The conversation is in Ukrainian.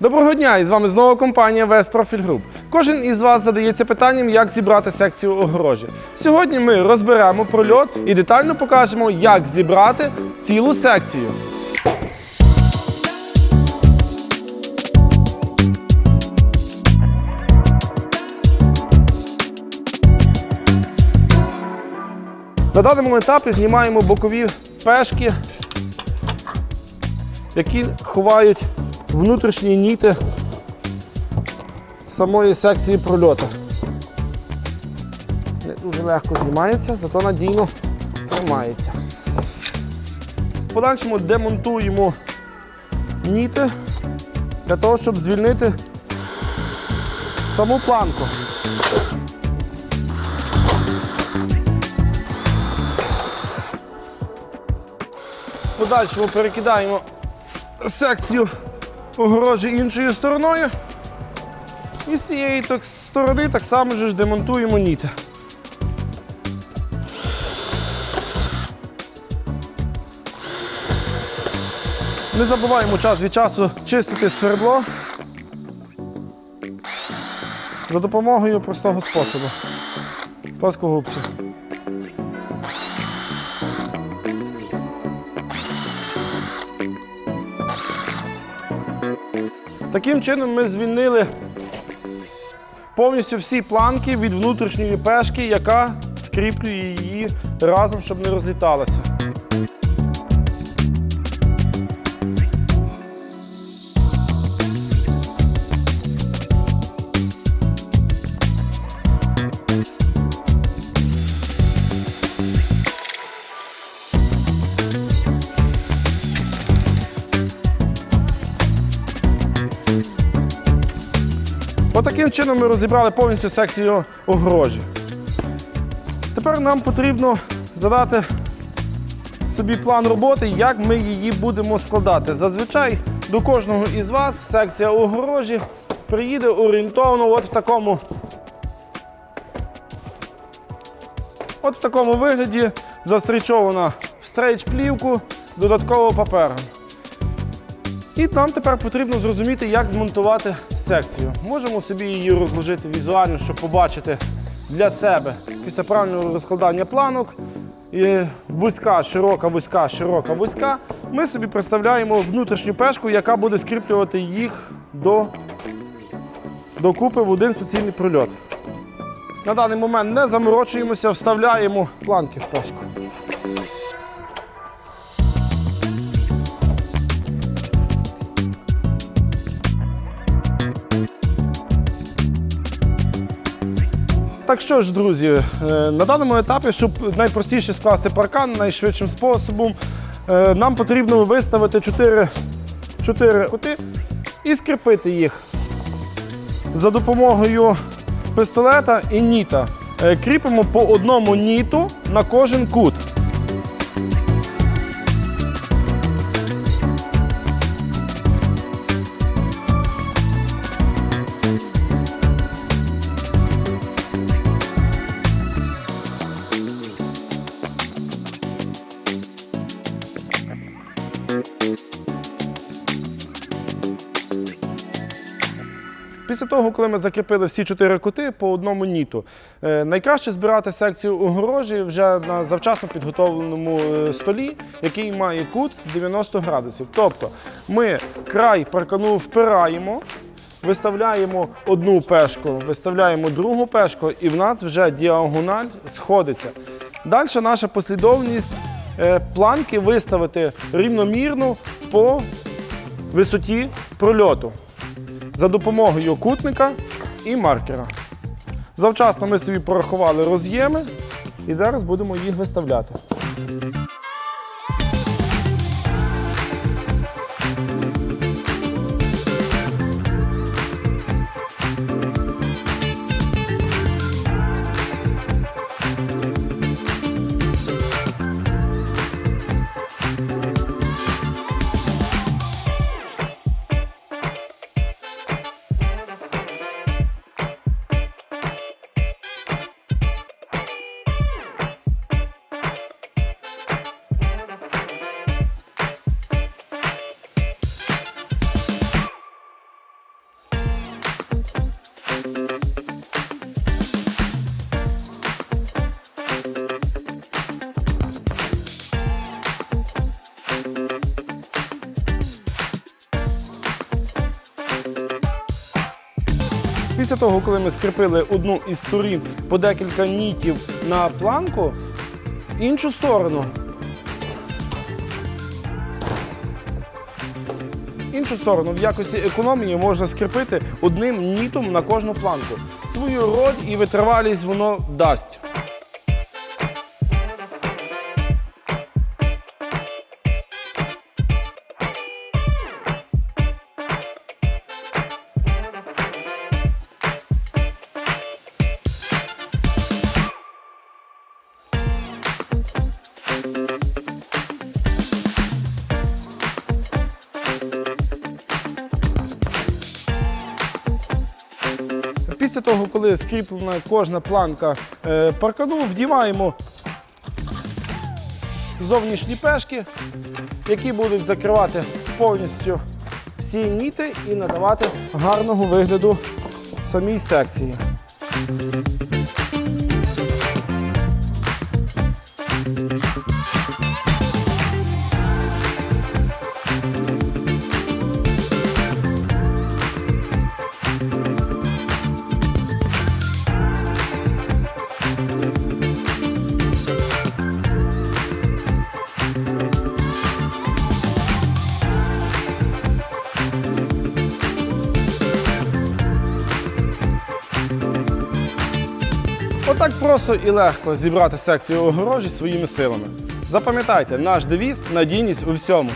Доброго дня! І з вами знову компанія Вес Профіль Груп. Кожен із вас задається питанням, як зібрати секцію огорожі. Сьогодні ми розберемо прольот і детально покажемо, як зібрати цілу секцію. На даному етапі знімаємо бокові пешки, які ховають внутрішні ніти самої секції прольоту. Не дуже легко знімається, зато надійно тримається. В подальшому демонтуємо ніти для того, щоб звільнити саму планку. В подальшому перекидаємо секцію огорожі іншою стороною. І з цієї так, сторони так само ж демонтуємо ніти. Не забуваємо час від часу чистити свердло за допомогою простого способу. Плоскогубцю. Таким чином ми звільнили повністю всі планки від внутрішньої пешки, яка скріплює її разом, щоб не розліталася. Отаким чином ми розібрали повністю секцію огорожі. Тепер нам потрібно задати собі план роботи, як ми її будемо складати. Зазвичай до кожного із вас секція огорожі приїде орієнтовно от в такому. От в такому вигляді застрічована в стрейч плівку додатково папером. І нам тепер потрібно зрозуміти, як змонтувати секцію. Можемо собі її розложити візуально, щоб побачити для себе після правильного розкладання планок. І вузька, широка, вузька, широка, вузька. Ми собі представляємо внутрішню пешку, яка буде скріплювати їх до, докупи в один суцільний прольот. На даний момент не заморочуємося, вставляємо планки в пешку. Так що ж, друзі, е, на даному етапі, щоб найпростіше скласти паркан найшвидшим способом, е, нам потрібно виставити 4, 4 кути і скріпити їх за допомогою пістолета і ніта. Е, Кріпимо по одному ніту на кожен кут. Після того, коли ми закріпили всі чотири кути по одному ніту, е, найкраще збирати секцію огорожі вже на завчасно підготовленому е, столі, який має кут 90 градусів. Тобто ми край паркану впираємо, виставляємо одну пешку, виставляємо другу пешку, і в нас вже діагональ сходиться. Далі наша послідовність е, планки виставити рівномірно по висоті прольоту за допомогою кутника і маркера. Завчасно ми собі порахували роз'єми і зараз будемо їх виставляти. Після того, коли ми скріпили одну із сторін по декілька нітів на планку, іншу сторону. Іншу сторону в якості економії можна скріпити одним нітом на кожну планку. Свою роль і витривалість воно дасть. Після того, коли скріплена кожна планка е, паркану, вдіваємо зовнішні пешки, які будуть закривати повністю всі ніти і надавати гарного вигляду самій секції. Отак просто і легко зібрати секцію огорожі своїми силами. Запам'ятайте, наш девіз надійність у всьому.